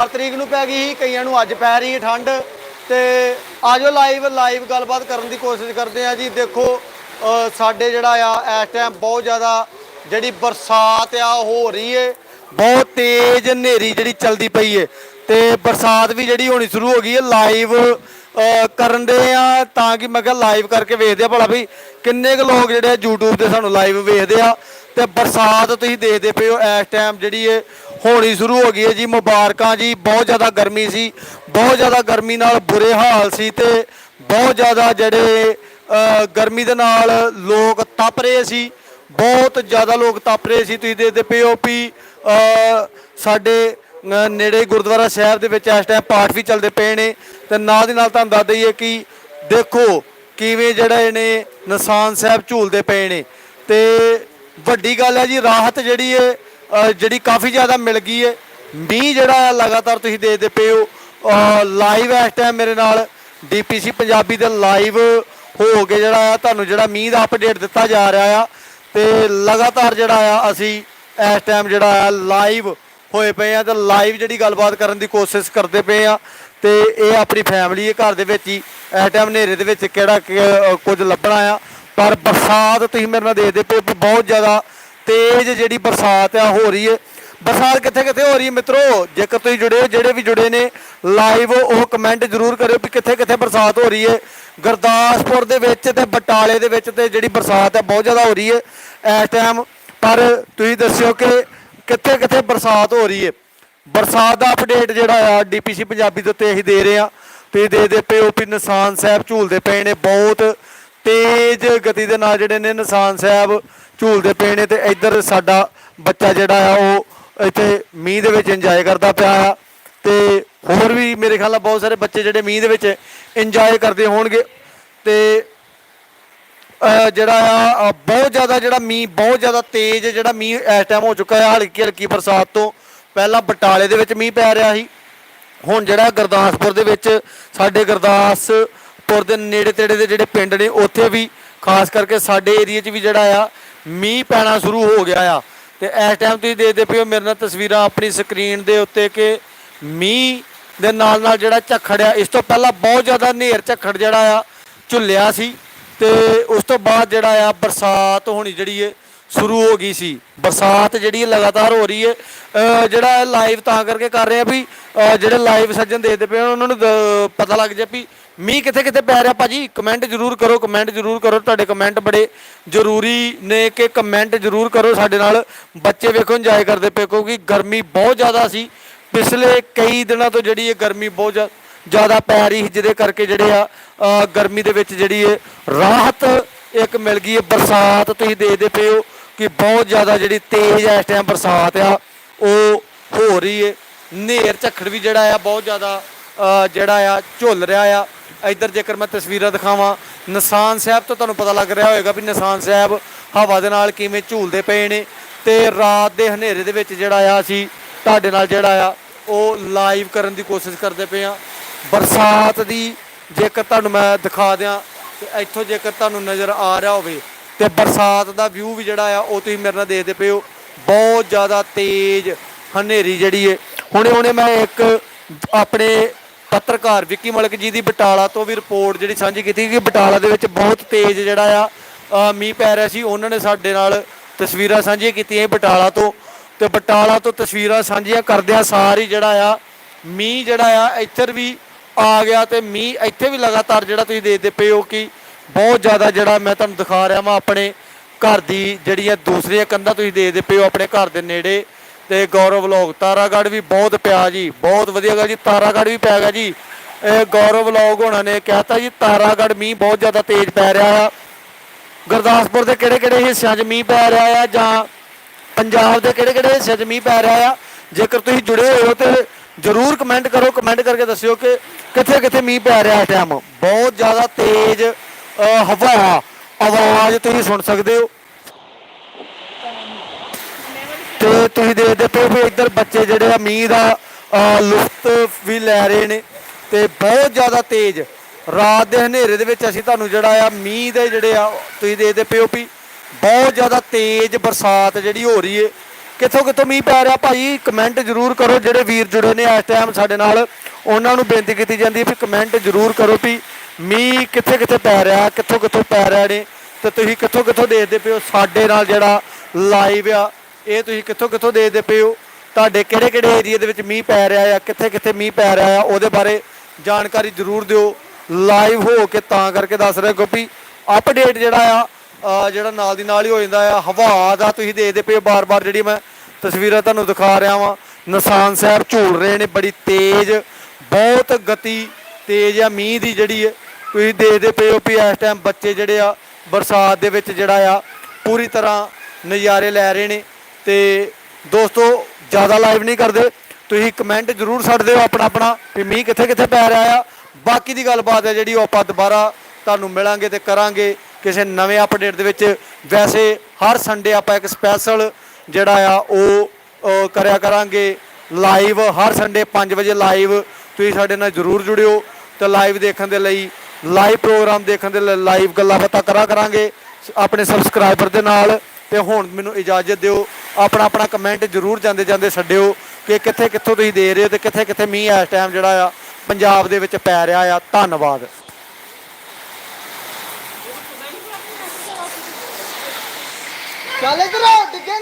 4 ਤਰੀਕ ਨੂੰ ਪੈ ਗਈ ਸੀ, ਕਈਆਂ ਨੂੰ ਅੱਜ ਪੈ ਰਹੀ ਹੈ ਠੰਡ। ਤੇ ਆਜੋ ਲਾਈਵ ਲਾਈਵ ਗੱਲਬਾਤ ਕਰਨ ਦੀ ਕੋਸ਼ਿਸ਼ ਕਰਦੇ ਆ ਜੀ। ਦੇਖੋ ਸਾਡੇ ਜਿਹੜਾ ਆ, ਇਸ ਟਾਈਮ ਬਹੁਤ ਜ਼ਿਆਦਾ ਜਿਹੜੀ ਬਰਸਾਤ ਆ, ਉਹ ਹੋ ਰਹੀ ਏ ਬਹੁਤ ਤੇਜ਼ ਹਨੇਰੀ ਜਿਹੜੀ ਚੱਲਦੀ ਪਈ ਏ ਤੇ ਬਰਸਾਤ ਵੀ ਜਿਹੜੀ ਹੋਣੀ ਸ਼ੁਰੂ ਹੋ ਗਈ ਏ ਲਾਈਵ ਕਰਨ ਦੇ ਆ। ਤਾਂ ਕਿ ਮੈਂ ਕਿਹਾ ਲਾਈਵ ਕਰਕੇ ਵੇਖਦੇ ਆ ਭਲਾ ਵੀ ਕਿੰਨੇ ਕੁ ਲੋਕ ਜਿਹੜੇ ਆ YouTube ਤੇ ਸਾਨੂੰ ਲਾਈਵ ਵੇਖਦੇ ਆ। ਤੇ ਬਰਸਾਤ ਤੁਸੀਂ ਦੇਖਦੇ ਪਏ ਹੋ, ਇਸ ਟਾਈਮ ਜਿਹੜੀ ਏ ਹੋਣੀ ਸ਼ੁਰੂ ਹੋ ਗਈ ਹੈ ਜੀ, ਮੁਬਾਰਕਾਂ ਜੀ, ਬਹੁਤ ਜ਼ਿਆਦਾ ਗਰਮੀ ਸੀ, ਬਹੁਤ ਜ਼ਿਆਦਾ ਗਰਮੀ ਨਾਲ ਬੁਰੇ ਹਾਲ ਸੀ ਤੇ ਬਹੁਤ ਜ਼ਿਆਦਾ ਜਿਹੜੇ ਗਰਮੀ ਦੇ ਨਾਲ ਲੋਕ ਤਪ ਰਹੇ ਸੀ, ਬਹੁਤ ਜ਼ਿਆਦਾ ਲੋਕ ਤਪ ਰਹੇ ਸੀ, ਤੁਸੀਂ ਦੇਖਦੇ ਪਏ ਹੋ ਵੀ ਸਾਡੇ ਨੇੜੇ ਗੁਰਦੁਆਰਾ ਸਾਹਿਬ ਦੇ ਵਿੱਚ ਇਸ ਟਾਈਮ ਪਾਠ ਵੀ ਚੱਲਦੇ ਪਏ ਨੇ, ਤੇ ਨਾਲ ਦੀ ਨਾਲ ਤੁਹਾਨੂੰ ਦੱਸ ਦਈਏ ਕਿ ਦੇਖੋ ਕਿਵੇਂ ਜਿਹੜਾ ਇਹਨੇ ਨਿਸ਼ਾਨ ਸਾਹਿਬ ਝੂਲਦੇ ਪਏ ਨੇ, ਤੇ ਵੱਡੀ ਗੱਲ ਹੈ ਜੀ, ਰਾਹਤ ਜਿਹੜੀ ਹੈ ਜਿਹੜੀ ਕਾਫੀ ਜ਼ਿਆਦਾ ਮਿਲ ਗਈ ਹੈ ਮੀਂਹ ਜਿਹੜਾ ਹੈ ਲਗਾਤਾਰ ਤੁਸੀਂ ਦੇਖਦੇ ਪਏ ਹੋ। ਲਾਈਵ ਇਸ ਟਾਈਮ ਮੇਰੇ ਨਾਲ ਡੀਪੀਸੀ ਪੰਜਾਬੀ ਦੇ ਲਾਈਵ ਹੋ ਕੇ ਜਿਹੜਾ ਆ, ਤੁਹਾਨੂੰ ਜਿਹੜਾ ਮੀਂਹ ਦਾ ਅਪਡੇਟ ਦਿੱਤਾ ਜਾ ਰਿਹਾ ਆ। ਤੇ ਲਗਾਤਾਰ ਜਿਹੜਾ ਆ, ਅਸੀਂ ਇਸ ਟਾਈਮ ਜਿਹੜਾ ਆ ਲਾਈਵ ਹੋਏ ਪਏ ਆ ਤੇ ਲਾਈਵ ਜਿਹੜੀ ਗੱਲਬਾਤ ਕਰਨ ਦੀ ਕੋਸ਼ਿਸ਼ ਕਰਦੇ ਪਏ ਆ। ਤੇ ਇਹ ਆਪਣੀ ਫੈਮਿਲੀ ਹੈ ਘਰ ਦੇ ਵਿੱਚ ਹੀ। ਇਸ ਟਾਈਮ ਹਨੇਰੇ ਦੇ ਵਿੱਚ ਕਿਹੜਾ ਕੁਝ ਲੱਭਣਾ ਆ। ਪਰ ਬਰਸਾਤ ਤੁਸੀਂ ਮੇਰੇ ਨਾਲ ਦੇਖਦੇ ਪਏ ਵੀ ਬਹੁਤ ਜ਼ਿਆਦਾ ਤੇਜ਼ ਜਿਹੜੀ ਬਰਸਾਤ ਆ ਹੋ ਰਹੀ ਹੈ। ਬਰਸਾਤ ਕਿੱਥੇ ਕਿੱਥੇ ਹੋ ਰਹੀ ਹੈ ਮਿੱਤਰੋ? ਜੇਕਰ ਤੁਸੀਂ ਜੁੜੇ ਹੋ, ਜਿਹੜੇ ਵੀ ਜੁੜੇ ਨੇ ਲਾਈਵ ਉਹ ਕਮੈਂਟ ਜ਼ਰੂਰ ਕਰਿਓ ਵੀ ਕਿੱਥੇ ਕਿੱਥੇ ਬਰਸਾਤ ਹੋ ਰਹੀ ਹੈ। ਗੁਰਦਾਸਪੁਰ ਦੇ ਵਿੱਚ ਤੇ ਬਟਾਲੇ ਦੇ ਵਿੱਚ ਤੇ ਜਿਹੜੀ ਬਰਸਾਤ ਹੈ ਬਹੁਤ ਜ਼ਿਆਦਾ ਹੋ ਰਹੀ ਹੈ ਇਸ ਟਾਈਮ ਪਰ ਤੁਸੀਂ ਦੱਸਿਓ ਕਿ ਕਿੱਥੇ ਕਿੱਥੇ ਬਰਸਾਤ ਹੋ ਰਹੀ ਹੈ। ਬਰਸਾਤ ਦਾ ਅਪਡੇਟ ਜਿਹੜਾ ਆ ਡੀਪੀਸੀ ਪੰਜਾਬੀ ਦੇ ਉੱਤੇ ਅਸੀਂ ਦੇ ਰਹੇ ਆ ਤੁਸੀਂ ਦੇਖਦੇ ਪਏ ਹੋ ਵੀ ਨਿਸ਼ਾਨ ਸਾਹਿਬ ਝੂਲਦੇ ਪਏ ਨੇ, ਬਹੁਤ ਤੇਜ਼ ਗਤੀ ਦੇ ਨਾਲ ਜਿਹੜੇ ਨੇ ਨਿਸ਼ਾਨ ਸਾਹਿਬ ਝੂਲਦੇ ਪਏ ਨੇ ਤੇ ਇੱਧਰ ਸਾਡਾ ਬੱਚਾ ਜਿਹੜਾ ਆ ਉਹ ਇੱਥੇ ਮੀਂਹ ਦੇ ਵਿੱਚ ਇੰਜੋਏ ਕਰਦਾ ਪਿਆ ਆ। ਤੇ ਹੋਰ ਵੀ ਮੇਰੇ ਖਿਆਲ ਨਾਲ ਬਹੁਤ ਸਾਰੇ ਬੱਚੇ ਜਿਹੜੇ ਮੀਂਹ ਦੇ ਵਿੱਚ ਇੰਜੋਏ ਕਰਦੇ ਹੋਣਗੇ। ਤੇ ਜਿਹੜਾ ਆ ਬਹੁਤ ਜ਼ਿਆਦਾ ਜਿਹੜਾ ਮੀਂਹ, ਬਹੁਤ ਜ਼ਿਆਦਾ ਤੇਜ਼ ਜਿਹੜਾ ਮੀਂਹ ਇਸ ਟਾਈਮ ਹੋ ਚੁੱਕਾ ਹੈ ਹਲਕੀ ਹਲਕੀ ਬਰਸਾਤ ਤੋਂ ਪਹਿਲਾਂ ਬਟਾਲੇ ਦੇ ਵਿੱਚ ਮੀਂਹ ਪੈ ਰਿਹਾ ਸੀ। ਹੁਣ ਜਿਹੜਾ ਗੁਰਦਾਸਪੁਰ ਦੇ ਵਿੱਚ ਸਾਡੇ ਗੁਰਦਾਸ ਪੁਰ ਦੇ ਨੇੜੇ ਤੇੜੇ ਦੇ ਜਿਹੜੇ ਪਿੰਡ ਨੇ, ਉੱਥੇ ਵੀ ਖਾਸ ਕਰਕੇ ਸਾਡੇ ਏਰੀਆ 'ਚ ਵੀ ਜਿਹੜਾ ਆ, ਮੀਂਹ ਪੈਣਾ ਸ਼ੁਰੂ ਹੋ ਗਿਆ ਆ। ਤੇ ਇਸ ਟਾਈਮ ਤੁਸੀਂ ਦੇਖਦੇ ਪਿਓ ਮੇਰੇ ਨਾਲ ਤਸਵੀਰਾਂ ਆਪਣੀ ਸਕਰੀਨ ਦੇ ਉੱਤੇ ਕਿ ਮੀਂਹ ਦੇ ਨਾਲ ਨਾਲ ਜਿਹੜਾ ਝੱਖੜ ਆ, ਇਸ ਤੋਂ ਪਹਿਲਾਂ ਬਹੁਤ ਜ਼ਿਆਦਾ ਹਨੇਰ ਝੱਖੜ ਜਿਹੜਾ ਆ, ਝੁੱਲਿਆ ਸੀ। ਤੇ ਉਸ ਤੋਂ ਬਾਅਦ ਜਿਹੜਾ ਆ, ਬਰਸਾਤ ਹੋਣੀ ਜਿਹੜੀ ਏ, ਸ਼ੁਰੂ ਹੋ ਗਈ ਸੀ। ਬਰਸਾਤ ਜਿਹੜੀ ਹੈ ਲਗਾਤਾਰ ਹੋ ਰਹੀ ਹੈ ਜਿਹੜਾ ਲਾਈਵ ਤਾਂ ਕਰਕੇ ਕਰ ਰਹੇ ਆ ਵੀ ਜਿਹੜੇ ਲਾਈਵ ਸੱਜਣ ਦੇਖਦੇ ਪਏ ਉਹਨਾਂ ਨੂੰ ਦ- ਪਤਾ ਲੱਗ ਜਾਏ ਵੀ ਮੀਂਹ ਕਿੱਥੇ ਕਿੱਥੇ ਪੈ ਰਿਹਾ ਭਾਜੀ? ਕਮੈਂਟ ਜ਼ਰੂਰ ਕਰੋ ਕਮੈਂਟ ਜ਼ਰੂਰ ਕਰੋ। ਤੁਹਾਡੇ ਕਮੈਂਟ ਬੜੇ ਜ਼ਰੂਰੀ ਨੇ ਕਿ ਕਮੈਂਟ ਜ਼ਰੂਰ ਕਰੋ ਸਾਡੇ ਨਾਲ। ਬੱਚੇ ਵੇਖੋ ਇੰਜੋਏ ਕਰਦੇ ਪਏ, ਕਿਉਂਕਿ ਗਰਮੀ ਬਹੁਤ ਜ਼ਿਆਦਾ ਸੀ। ਪਿਛਲੇ ਕਈ ਦਿਨਾਂ ਤੋਂ ਜਿਹੜੀ ਇਹ ਗਰਮੀ ਬਹੁਤ ਜ਼ਿਆਦਾ ਪੈ ਰਹੀ ਸੀ, ਜਿਹਦੇ ਕਰਕੇ ਜਿਹੜੇ ਆ ਗਰਮੀ ਦੇ ਵਿੱਚ ਜਿਹੜੀ ਇਹ ਰਾਹਤ ਇੱਕ ਮਿਲ ਗਈ ਹੈ। ਬਰਸਾਤ ਤੁਸੀਂ ਦੇਖਦੇ ਪਏ ਹੋ ਕਿ ਬਹੁਤ ਜ਼ਿਆਦਾ ਜਿਹੜੀ ਤੇਜ਼ ਇਸ ਟਾਈਮ ਬਰਸਾਤ ਆ, ਉਹ ਹੋ ਰਹੀ ਹੈ। ਨੇਰ ਝੱਖੜ ਵੀ ਜਿਹੜਾ ਆ, ਬਹੁਤ ਜ਼ਿਆਦਾ ਜਿਹੜਾ ਆ, ਝੁੱਲ ਰਿਹਾ ਆ। ਇੱਧਰ ਜੇਕਰ ਮੈਂ ਤਸਵੀਰਾਂ ਦਿਖਾਵਾਂ, ਨਿਸ਼ਾਨ ਸਾਹਿਬ ਤੋਂ ਤੁਹਾਨੂੰ ਪਤਾ ਲੱਗ ਰਿਹਾ ਹੋਵੇਗਾ ਵੀ ਨਿਸ਼ਾਨ ਸਾਹਿਬ ਹਵਾ ਦੇ ਨਾਲ ਕਿਵੇਂ ਝੂਲਦੇ ਪਏ ਨੇ ਤੇ ਰਾਤ ਦੇ ਹਨੇਰੇ ਦੇ ਵਿੱਚ ਜਿਹੜਾ ਆ ਅਸੀਂ ਤੁਹਾਡੇ ਨਾਲ ਜਿਹੜਾ ਆ, ਉਹ ਲਾਈਵ ਕਰਨ ਦੀ ਕੋਸ਼ਿਸ਼ ਕਰਦੇ ਪਏ ਆ ਬਰਸਾਤ ਦੀ ਜੇਕਰ ਤੁਹਾਨੂੰ ਮੈਂ ਦਿਖਾ ਦਿਆਂ, ਤੇ ਇੱਥੋਂ ਜੇਕਰ ਤੁਹਾਨੂੰ ਨਜ਼ਰ ਆ ਰਿਹਾ ਹੋਵੇ, ਤੇ ਬਰਸਾਤ ਦਾ ਵਿਊ ਵੀ ਜਿਹੜਾ ਆ, ਉਹ ਤੁਸੀਂ ਮੇਰੇ ਨਾਲ ਦੇਖਦੇ ਪਏ ਹੋ। ਬਹੁਤ ਜ਼ਿਆਦਾ ਤੇਜ਼ ਹਨੇਰੀ ਜਿਹੜੀ ਏ। ਹੁਣੇ ਹੁਣੇ ਮੈਂ ਇੱਕ ਆਪਣੇ ਪੱਤਰਕਾਰ ਵਿੱਕੀ ਮਲਕ ਜੀ ਦੀ ਬਟਾਲਾ ਤੋਂ ਵੀ ਰਿਪੋਰਟ ਜਿਹੜੀ ਸਾਂਝੀ ਕੀਤੀ ਕਿ ਬਟਾਲਾ ਦੇ ਵਿੱਚ ਬਹੁਤ ਤੇਜ਼ ਜਿਹੜਾ ਆ ਮੀਂਹ ਪੈ ਰਿਹਾ ਸੀ। ਉਹਨਾਂ ਨੇ ਸਾਡੇ ਨਾਲ ਤਸਵੀਰਾਂ ਸਾਂਝੀਆਂ ਕੀਤੀਆਂ ਬਟਾਲਾ ਤੋਂ। ਤੇ ਬਟਾਲਾ ਤੋਂ ਤਸਵੀਰਾਂ ਸਾਂਝੀਆਂ ਕਰਦਿਆਂ ਸਾਰੀ ਜਿਹੜਾ ਆ, ਮੀਂਹ ਜਿਹੜਾ ਆ, ਇੱਧਰ ਵੀ ਆ ਗਿਆ ਤੇ ਮੀਂਹ ਇੱਥੇ ਵੀ ਲਗਾਤਾਰ ਜਿਹੜਾ ਤੁਸੀਂ ਦੇਖਦੇ ਪਏ ਹੋ ਕਿ ਬਹੁਤ ਜ਼ਿਆਦਾ ਜਿਹੜਾ ਮੈਂ ਤੁਹਾਨੂੰ ਦਿਖਾ ਰਿਹਾ ਮੈਂ ਆਪਣੇ ਘਰ ਦੀ ਜਿਹੜੀਆਂ ਦੂਸਰੀਆਂ ਕੰਧਾਂ ਤੁਸੀਂ ਦੇਖਦੇ ਪਏ ਹੋ, ਆਪਣੇ ਘਰ ਦੇ ਨੇੜੇ। ਤੇ ਗੌਰਵ ਵਲੌਗ ਤਾਰਾਗੜ ਵੀ ਬਹੁਤ ਪਿਆ ਜੀ, ਬਹੁਤ ਵਧੀਆ ਗਾ ਜੀ ਤਾਰਾਗੜ ਵੀ ਪੈ ਗਿਆ ਜੀ। ਇਹ ਗੌਰਵ ਵਲੌਗ ਹੋਣਾ ਨੇ ਕਹਿਤਾ ਜੀ ਤਾਰਾਗੜ ਮੀਂਹ ਬਹੁਤ ਜ਼ਿਆਦਾ ਤੇਜ਼ ਪੈ ਰਿਹਾ ਆ। ਗੁਰਦਾਸਪੁਰ ਦੇ ਕਿਹੜੇ ਕਿਹੜੇ ਹਿੱਸਿਆਂ 'ਚ ਮੀਂਹ ਪੈ ਰਿਹਾ ਆ ਜਾਂ ਪੰਜਾਬ ਦੇ ਕਿਹੜੇ ਕਿਹੜੇ ਹਿੱਸਿਆਂ 'ਚ ਮੀਂਹ ਪੈ ਰਿਹਾ ਆ? ਜੇਕਰ ਤੁਸੀਂ ਜੁੜੇ ਹੋਏ ਹੋ ਤੇ ਜਰੂਰ ਕਮੈਂਟ ਕਰੋ, ਕਮੈਂਟ ਕਰਕੇ ਦੱਸਿਓ ਕਿ ਕਿੱਥੇ ਕਿੱਥੇ ਮੀਂਹ ਪੈ ਰਿਹਾ ਇਸ ਟਾਈਮ ਬਹੁਤ ਜ਼ਿਆਦਾ ਤੇਜ਼ ਹਵਾ ਆਵਾਜ਼ ਤੁਸੀਂ ਸੁਣ ਸਕਦੇ ਹੋ। ਤੇ ਤੁਸੀਂ ਦੇਖਦੇ ਪਏ ਹੋ ਵੀ ਇੱਧਰ ਬੱਚੇ ਜਿਹੜੇ ਆ ਮੀਂਹ ਦਾ ਲੁਫਤ ਵੀ ਲੈ ਰਹੇ ਨੇ ਤੇ ਬਹੁਤ ਜ਼ਿਆਦਾ ਤੇਜ਼। ਰਾਤ ਦੇ ਹਨੇਰੇ ਦੇ ਵਿੱਚ ਅਸੀਂ ਤੁਹਾਨੂੰ ਜਿਹੜਾ ਆ ਮੀਂਹ ਦੇ ਜਿਹੜੇ ਆ, ਤੁਸੀਂ ਦੇਖਦੇ ਪਏ ਹੋ ਵੀ ਬਹੁਤ ਜ਼ਿਆਦਾ ਤੇਜ਼ ਬਰਸਾਤ ਜਿਹੜੀ ਹੋ ਰਹੀ ਏ। ਕਿੱਥੋਂ ਕਿੱਥੋਂ ਮੀਂਹ ਪੈ ਰਿਹਾ ਭਾਈ? ਕਮੈਂਟ ਜ਼ਰੂਰ ਕਰੋ ਜਿਹੜੇ ਵੀਰ ਜੁੜੇ ਨੇ ਇਸ ਟਾਈਮ ਸਾਡੇ ਨਾਲ। ਉਹਨਾਂ ਨੂੰ ਬੇਨਤੀ ਕੀਤੀ ਜਾਂਦੀ ਹੈ ਵੀ ਕਮੈਂਟ ਜ਼ਰੂਰ ਕਰੋ ਵੀ ਮੀਂਹ ਕਿੱਥੇ ਕਿੱਥੇ ਪੈ ਰਿਹਾ, ਕਿੱਥੋਂ ਕਿੱਥੋਂ ਪੈ ਰਿਹਾ ਨੇ। ਤੇ ਤੁਸੀਂ ਕਿੱਥੋਂ ਕਿੱਥੋਂ ਦੇਖਦੇ ਪਿਓ ਸਾਡੇ ਨਾਲ ਜਿਹੜਾ ਲਾਈਵ ਆ। ਇਹ ਤੁਸੀਂ ਕਿੱਥੋਂ ਕਿੱਥੋਂ ਦੇਖਦੇ ਪਏ ਹੋ? ਤੁਹਾਡੇ ਕਿਹੜੇ ਕਿਹੜੇ ਏਰੀਆ ਦੇ ਵਿੱਚ ਮੀਂਹ ਪੈ ਰਿਹਾ ਆ ਕਿੱਥੇ ਕਿੱਥੇ ਮੀਂਹ ਪੈ ਰਿਹਾ ਆ? ਉਹਦੇ ਬਾਰੇ ਜਾਣਕਾਰੀ ਜ਼ਰੂਰ ਦਿਓ। ਲਾਈਵ ਹੋ ਕੇ ਤਾਂ ਕਰਕੇ ਦੱਸ ਰਿਹਾ ਕਿਉਂਕਿ ਅਪਡੇਟ ਜਿਹੜਾ ਆ ਜਿਹੜਾ ਨਾਲ ਦੀ ਨਾਲ ਹੀ ਹੋ ਜਾਂਦਾ ਆ, ਹਵਾ ਦਾ ਤੁਸੀਂ ਦੇਖਦੇ ਪਏ ਬਾਰ-ਬਾਰ ਜਿਹੜੀ ਮੈਂ ਤਸਵੀਰਾਂ ਤੁਹਾਨੂੰ ਦਿਖਾ ਰਿਹਾ ਵਾਂ। ਨਿਸ਼ਾਨ ਸਾਹਿਬ ਝੂਲ ਰਹੇ ਨੇ, ਬੜੀ ਤੇਜ਼, ਬਹੁਤ ਗਤੀ ਤੇਜ਼ ਆ ਮੀਂਹ ਦੀ ਜਿਹੜੀ ਹੈ ਤੁਸੀਂ ਦੇਖਦੇ ਪਏ ਹੋ ਵੀ ਇਸ ਟਾਈਮ ਬੱਚੇ ਜਿਹੜੇ ਆ, ਬਰਸਾਤ ਦੇ ਵਿੱਚ ਜਿਹੜਾ ਆ, ਪੂਰੀ ਤਰ੍ਹਾਂ ਨਜ਼ਾਰੇ ਲੈ ਰਹੇ ਨੇ। ਤੇ ਦੋਸਤੋ, ਜ਼ਿਆਦਾ ਲਾਈਵ ਨਹੀਂ ਕਰਦੇ। ਤੁਸੀਂ ਕਮੈਂਟ ਜ਼ਰੂਰ ਛੱਡ ਦਿਓ ਆਪਣਾ ਆਪਣਾ ਵੀ ਮੀਂਹ ਕਿੱਥੇ ਕਿੱਥੇ ਪੈ ਰਿਹਾ ਆ। ਬਾਕੀ ਦੀ ਗੱਲਬਾਤ ਹੈ ਜਿਹੜੀ ਉਹ ਆਪਾਂ ਦੁਬਾਰਾ ਤੁਹਾਨੂੰ ਮਿਲਾਂਗੇ ਤੇ ਕਰਾਂਗੇ ਕਿਸੇ ਨਵੇਂ ਅਪਡੇਟ ਦੇ ਵਿੱਚ। ਵੈਸੇ ਹਰ ਸੰਡੇ ਆਪਾਂ ਇੱਕ ਸਪੈਸ਼ਲ ਜਿਹੜਾ ਆ, ਉਹ ਕਰਿਆ ਕਰਾਂਗੇ। ਲਾਈਵ ਹਰ ਸੰਡੇ 5 ਵਜੇ ਲਾਈਵ ਤੁਸੀਂ ਸਾਡੇ ਨਾਲ ਜਰੂਰ ਜੁੜਿਓ ਤੇ ਲਾਈਵ ਦੇਖਣ ਦੇ ਲਈ ਲਾਈਵ ਪ੍ਰੋਗਰਾਮ ਦੇਖਣ ਦੇ ਲਈ ਲਾਈਵ ਗੱਲਾਂ ਬਾਤਾਂ ਕਰਾ ਕਰਾਂਗੇ। ਆਪਣੇ ਸਬਸਕ੍ਰਾਈਬਰ ਦੇ ਨਾਲ। ਤੇ ਹੁਣ ਮੈਨੂੰ ਇਜਾਜ਼ਤ ਦਿਓ, ਆਪਣਾ ਆਪਣਾ ਕਮੈਂਟ ਜਰੂਰ ਜਾਂਦੇ ਜਾਂਦੇ ਛੱਡਿਓ ਕਿ ਕਿੱਥੇ ਕਿੱਥੋਂ ਤੁਸੀਂ ਦੇ ਰਹੇ ਹੋ ਤੇ ਕਿੱਥੇ ਕਿੱਥੇ ਮੀਂਹ ਇਸ ਟਾਈਮ ਜਿਹੜਾ ਆ, ਪੰਜਾਬ ਦੇ ਵਿੱਚ ਪੈ ਰਿਹਾ ਆ। ਧੰਨਵਾਦ। ਚੱਲ ਇਧਰ ਆ ਡਿੱਗੇ